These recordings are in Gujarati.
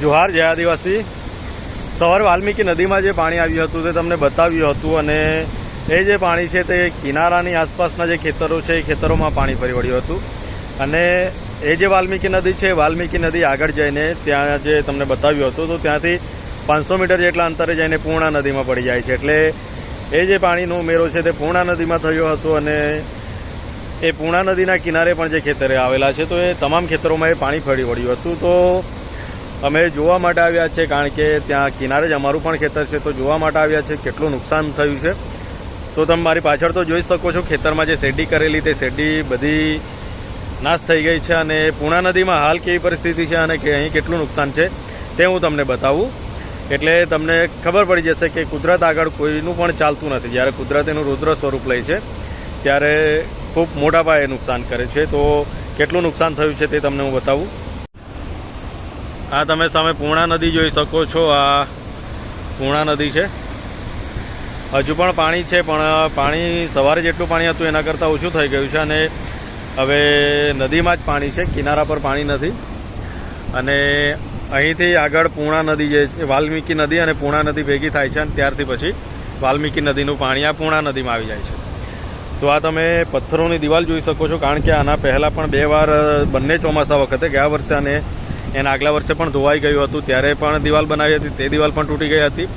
જોહાર, જય આદિવાસી. સવારે વાલ્મીકી નદીમાં જે પાણી આવ્યું હતું તે તમને બતાવ્યું હતું અને એ જે પાણી છે તે કિનારાની આસપાસના જે ખેતરો છે, એ ખેતરોમાં પાણી ફરી વળ્યું હતું. અને એ જે વાલ્મીકી નદી છે વાલ્મીકી નદી આગળ જઈને ત્યાં જે તમને બતાવ્યું હતું, તો ત્યાંથી પાંચસો મીટર જેટલા અંતરે જઈને પૂર્ણા નદીમાં પડી જાય છે. એટલે એ જે પાણીનો ઉમેરો છે તે પૂર્ણા નદીમાં થયો હતો અને એ પૂર્ણા નદીના કિનારે પણ જે ખેતરે આવેલા છે, તો એ તમામ ખેતરોમાં એ પાણી ફરી વળ્યું હતું. તો અમે જોવા માટે આવ્યા છે કારણ કે ત્યાં કિનારે જ અમારું પણ ખેતર છે, તો જોવા માટે આવ્યા છે. કેટલું નુકસાન થયું છે. તો તમે મારી પાછળ તો જોઈ શકો છો, ખેતરમાં જે શેરડી કરેલી તે શેરડી બધી નાશ થઈ ગઈ છે અને પૂણા નદીમાં હાલ કેવી પરિસ્થિતિ છે અને અહીં કેટલું નુકસાન છે તે હું તમને બતાવું. એટલે તમને ખબર પડી જશે કે કુદરત આગળ કોઈનું પણ ચાલતું નથી. જ્યારે કુદરત એનું રુદ્ર સ્વરૂપ લે છે, ત્યારે ખૂબ મોટા પાયે નુકસાન કરે છે. તો કેટલું નુકસાન થયું છે તે તમને હું બતાવું. આ તમે સામે પૂર્ણા નદી જોઈ શકો છો. આ પૂર્ણા નદી છે. હજુ પણ પાણી છે, પણ પાણી સવારે જેટલું પાણી હતું એના કરતાં ઓછું થઈ ગયું છે અને હવે નદીમાં જ પાણી છે, કિનારા પર પાણી નથી. અને અહીંથી આગળ પૂર્ણા નદી જે વાલ્મીકી નદી અને પૂર્ણા નદી ભેગી થાય છે અને ત્યારથી પછી વાલ્મીકી નદીનું પાણી આ પૂર્ણા નદીમાં આવી જાય છે. તો આ તમે પથ્થરોની દિવાલ જોઈ શકો છો, કારણ કે આના પહેલાં પણ બે વાર બંને ચોમાસા વખતે ગયા વર્ષે અને એના આગલા વર્ષે પણ ધોવાઈ ગયું હતું, ત્યારે પણ દિવાલ બનાવી હતી, તે દિવાલ પણ તૂટી ગઈ હતી.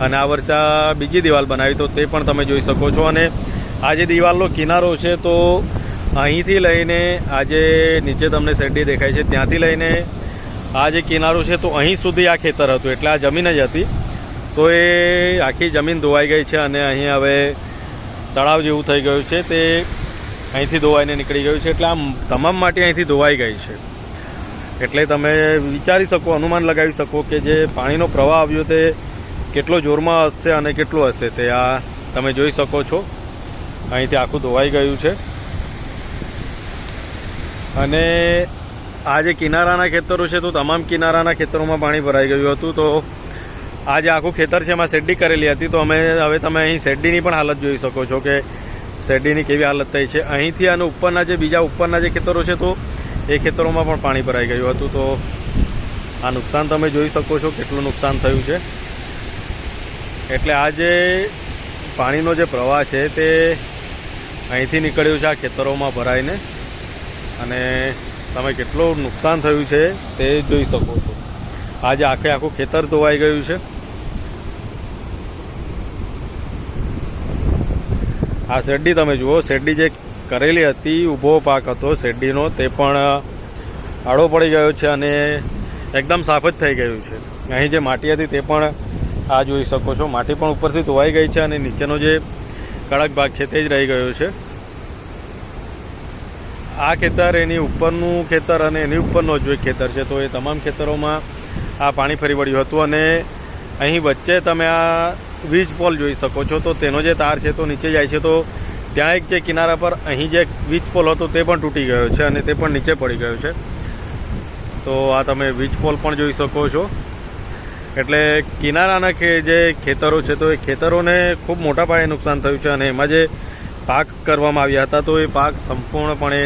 અને આ વર્ષે બીજી દિવાલ બનાવી, તો તે પણ તમે જોઈ શકો છો. અને આ જે દિવાલનો કિનારો છે, તો અહીંથી લઈને આજે નીચે તમને શેરડી દેખાય છે, ત્યાંથી લઈને આ જે કિનારો છે, તો અહીં સુધી આ ખેતર હતું, એટલે આ જમીન જ હતી. તો એ આખી જમીન ધોવાઈ ગઈ છે અને અહીં હવે તળાવ જેવું થઈ ગયું છે, તે અહીંથી ધોવાઈને નીકળી ગયું છે, એટલે આમ તમામ માટી અહીંથી ધોવાઈ ગઈ છે. એટલે તમે વિચારી શકો, અનુમાન લગાવી શકો કે જે પાણીનો પ્રવાહ આવ્યો તે કેટલો જોરમાં હશે અને કેટલું હશે તે આ તમે જોઈ શકો છો. અહીંથી આખું ધોવાઈ ગયું છે. અને આ જે કિનારાના ખેતરો છે તો તમામ કિનારાના ખેતરોમાં પાણી ભરાઈ ગયું હતું. તો આ જે આખું ખેતર છે એમાં શેરડી કરેલી હતી. તો અમે હવે તમે અહીં શેરડીની પણ હાલત જોઈ શકો છો કે શેરડીની કેવી હાલત થઈ છે. અહીંથી અને ઉપરના જે બીજા ઉપરના જે ખેતરો છે તો એ ખેતરોમાં પણ પાણી ભરાઈ ગયું હતું, તો આ નુકસાન તમે જોઈ શકો છો કેટલું નુકસાન થયું છે. એટલે આ જે પાણીનો જે પ્રવાહ છે તે અહીંથી નીકળ્યું છે આ ખેતરોમાં ભરાઈને. અને તમે કેટલું નુકસાન થયું છે તે જોઈ શકો છો. આજે આખે આખું ખેતર ધોવાઈ ગયું છે. આ શેરડી તમે જુઓ, શેરડી જે કરેલી હતી, ઊભો પાક હતો શેરડીનો, તે પણ આડો પડી ગયો છે અને એકદમ સાફ જ થઈ ગયું છે. અહીં જે માટી હતી તે પણ આ જોઈ શકો છો. માટી પણ ઉપરથી ધોવાઈ ગઈ છે અને નીચેનો જે કડક ભાગ છે તે જ રહી ગયો છે. આ ખેતર એની ઉપરનું ખેતર અને એની ઉપરનો જ ખેતર છે. તો એ તમામ ખેતરોમાં આ પાણી ફરી વળ્યું હતું અને અહીં વચ્ચે તમે આ વીજ પોલ જોઈ શકો છો. તો તેનો જે તાર છે તો નીચે જાય છે. તો ત્યાં એક જે કિનારા પર અહીં જે વીજ પોલ હતો તે પણ તૂટી ગયો છે અને તે પણ નીચે પડી ગયો છે. તો આ તમે વીજ પોલ પણ જોઈ શકો છો. એટલે કિનારાના જે ખેતરો છે, તો એ ખેતરોને ખૂબ મોટા પાયે નુકસાન થયું છે અને એમાં જે પાક કરવામાં આવ્યા હતા, તો એ પાક સંપૂર્ણપણે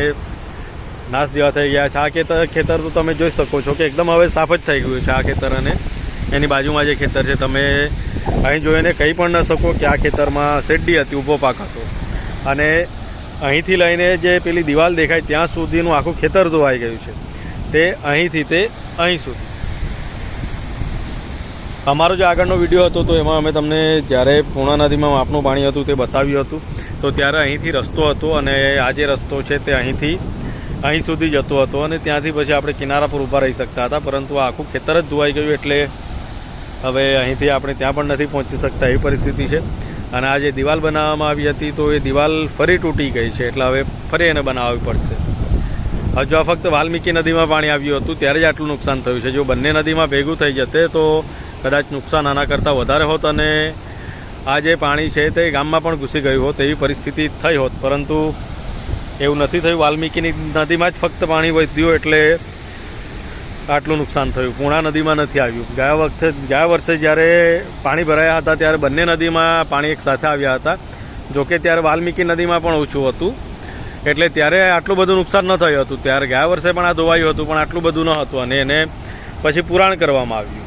નાશ જેવા થઈ ગયા છે. આ ખેતર ખેતર તો તમે જોઈ શકો છો કે એકદમ હવે સાફ જ થઈ ગયું છે આ ખેતર અને એની બાજુમાં જે ખેતર છે, તમે અહીં જોઈને કહી પણ ન શકો કે આ ખેતરમાં શેરડી હતી, ઊભો પાક હતો. અને અહીંથી લઈને જે પેલી દિવાલ દેખાય ત્યાં સુધીનું આખું ખેતર ધોવાઈ ગયું છે. તે અહીંથી તે અહીં સુધી. અમારો જે આગળનો વીડિયો હતો તો એમાં અમે તમને જ્યારે પૂર્ણા નદીમાં માપનું પાણી હતું તે બતાવ્યું હતું. તો ત્યારે અહીંથી રસ્તો હતો અને આ જે રસ્તો છે તે અહીંથી અહીં સુધી જતો હતો અને ત્યાંથી પછી આપણે કિનારા પર ઊભા રહી શકતા હતા, પરંતુ આખું ખેતર જ ધોવાઈ ગયું એટલે હવે અહીંથી આપણે ત્યાં પણ નથી પહોંચી શકતા એવી પરિસ્થિતિ છે. અને આ જે દિવાલ બનાવવામાં આવી હતી, તો એ દિવાલ ફરી તૂટી ગઈ છે. એટલે હવે ફરી એને બનાવવી પડશે. હજુ આ ફક્ત વાલ્મીકી નદીમાં પાણી આવ્યું હતું, ત્યારે જ આટલું નુકસાન થયું છે. જો બંને નદીમાં ભેગું થઈ જતે, તો કદાચ નુકસાન આના કરતાં વધારે હોત અને આ જે પાણી છે તે ગામમાં પણ ઘૂસી ગયું હોત, એવી પરિસ્થિતિ થઈ હોત. પરંતુ એવું નથી થયું. વાલ્મીકીની નદીમાં જ ફક્ત પાણી વધ્યું, એટલે આટલું નુકસાન થયું. પૂણા નદીમાં નથી આવ્યું. ગયા વખતે, ગયા વર્ષે જ્યારે પાણી ભરાયા હતા, ત્યારે બંને નદીમાં પાણી એક સાથે આવ્યા હતા. જોકે ત્યારે વાલ્મીકી નદીમાં પણ ઓછું હતું. એટલે ત્યારે આટલું બધું નુકસાન ન થયું હતું. ત્યારે ગયા વર્ષે પણ આ ધોવાયું હતું, પણ આટલું બધું ન હતું અને એને પછી પુરાણ કરવામાં આવ્યું.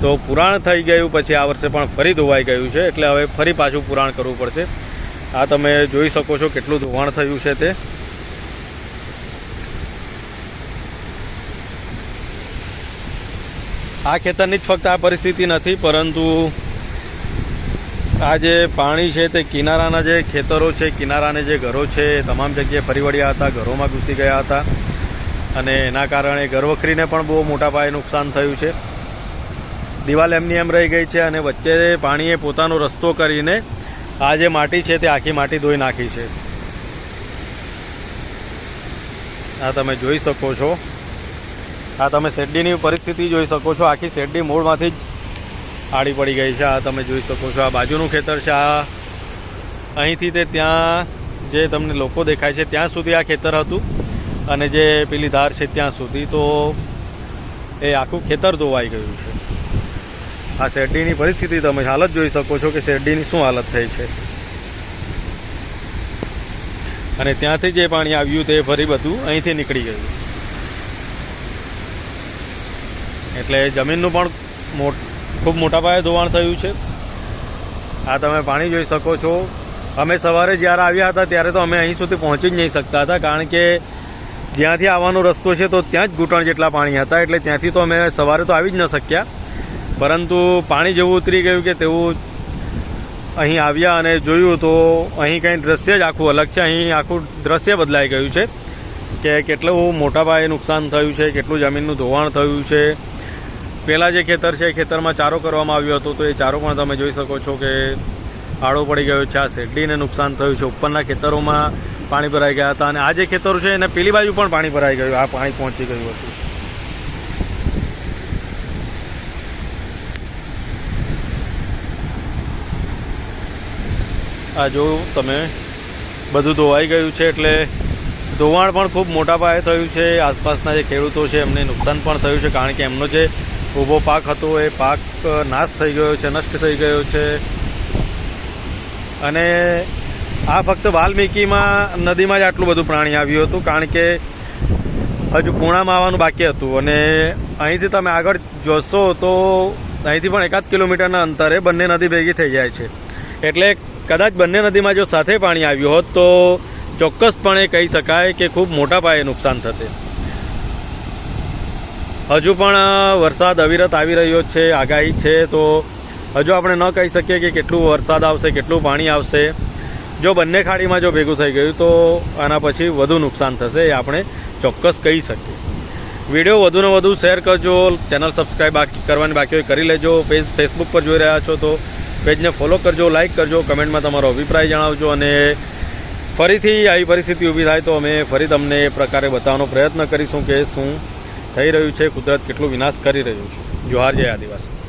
તો પુરાણ થઈ ગયું, પછી આ વર્ષે પણ ફરી ધોવાઈ ગયું છે. એટલે હવે ફરી પાછું પુરાણ કરવું પડશે. આ તમે જોઈ શકો છો કેટલું ધોવાણ થયું છે તે. આ ખેતરની જ ફક્ત આ પરિસ્થિતિ નથી, પરંતુ આ જે પાણી છે તે કિનારાના જે ખેતરો છે, કિનારાને જે ઘરો છે તમામ જગ્યાએ ફરી વળ્યા હતા, ઘરોમાં ઘૂસી ગયા હતા. અને એના કારણે ઘરવખરીને પણ બહુ મોટા પાયે નુકસાન થયું છે. દિવાલ એમની એમ રહી ગઈ છે અને વચ્ચે પાણીએ પોતાનો રસ્તો કરીને આ જે માટી છે તે આખી માટી ધોઈ નાખી છે. આ તમે જોઈ શકો છો. આ તમે શેરડીની પરિસ્થિતિ જોઈ શકો છો. આખી શેરડી મૂળમાંથી જ આડી પડી ગઈ છે. આ તમે જોઈ શકો છો. આ બાજુનું ખેતર છે. આ અહીંથી તે ત્યાં જે તમને લોકો દેખાય છે, ત્યાં સુધી આ ખેતર હતું અને જે પેલી ધાર છે ત્યાં સુધી. તો એ આખું ખેતર ધોવાઈ ગયું છે. આ શેરડીની પરિસ્થિતિ તમે હાલત જોઈ શકો છો કે શેરડીની શું હાલત થઈ છે. અને ત્યાંથી જે પાણી આવ્યું તે ફરી બધું અહીંથી નીકળી ગયું. એટલે જમીનનું પણ ખૂબ મોટા પાયે ધોવાણ થયું છે. આ તમે પાણી જોઈ શકો છો. અમે સવારે જ્યારે આવ્યા હતા ત્યારે તો અમે અહીં સુધી પહોંચી જ નહીં શકતા હતા, કારણ કે જ્યાંથી આવવાનો રસ્તો છે તો ત્યાં જ ઘૂંટણ જેટલા પાણી હતા, એટલે ત્યાંથી તો અમે સવારે તો આવી જ ન શક્યા. પરંતુ પાણી જેવું ઉતરી ગયું કે તેવું અહીં આવ્યા અને જોયું તો અહીં કંઈ દ્રશ્ય જ આખું અલગ છે. અહીં આખું દ્રશ્ય બદલાઈ ગયું છે કે કેટલું મોટા પાયે નુકસાન થયું છે, કેટલું જમીનનું ધોવાણ થયું છે. પહેલાં જે ખેતર છે એ ખેતરમાં ચારો કરવામાં આવ્યો હતો, તો એ ચારો પણ તમે જોઈ શકો છો કે આડો પડી ગયો છે, આ શેરડીને નુકસાન થયું છે. ઉપરના ખેતરોમાં પાણી ભરાઈ ગયા હતા અને આ જે ખેતરો છે, એને પેલી બાજુ પણ પાણી ભરાઈ ગયું, આ પાણી પહોંચી ગયું હતું. આ જો તમે બધું ધોવાઈ ગયું છે, એટલે ધોવાણ પણ ખૂબ મોટા પાયે થયું છે. આસપાસના જે ખેડૂતો છે, એમને નુકસાન પણ થયું છે, કારણ કે એમનો જે ઊભો પાક હતો, એ પાક નાશ થઈ ગયો છે, નષ્ટ થઈ ગયો છે. અને આ ફક્ત વાલ્મીકીમાં, નદીમાં જ આટલું બધું પાણી આવ્યું હતું, કારણ કે હજુ પૂણામાં આવવાનું બાકી હતું. અને અહીંથી તમે આગળ જોશો તો અહીંથી પણ એકાદ કિલોમીટરના અંતરે બંને નદી ભેગી થઈ જાય છે. એટલે કદાચ બંને નદીમાં જો સાથે પાણી આવ્યું હોત તો ચોક્કસપણે કહી શકાય કે ખૂબ મોટા પાયે નુકસાન થશે. હજુ પણ વરસાદ અવિરત આવી રહ્યો છે, આગાહી છે, તો હજુ આપણે ન કહી શકીએ કે કેટલું વરસાદ આવશે, કેટલું પાણી આવશે. જો બંને ખાડીમાં જો ભેગું થઈ ગયું, તો આના પછી વધુ નુકસાન થશે એ આપણે ચોક્કસ કહી શકીએ. વીડિયો વધુને વધુ શેર કરજો, ચેનલ સબસ્ક્રાઈબ બાકી, કરવાની બાકી હોય કરી લેજો, પેજ ફેસબુક પર જોઈ રહ્યા છો તો પેજને ફોલો કરજો, લાઇક કરજો, કમેન્ટમાં તમારો અભિપ્રાય જણાવજો અને ફરીથી આવી પરિસ્થિતિ ઊભી થાય તો અમે ફરી તમને એ પ્રકારે બતાવવાનો પ્રયત્ન કરીશું કે શું થઈ રહ્યું છે કુદરત કેટલું વિનાશ કરી રહ્યું છે. જોહાર જય આદિવાસી.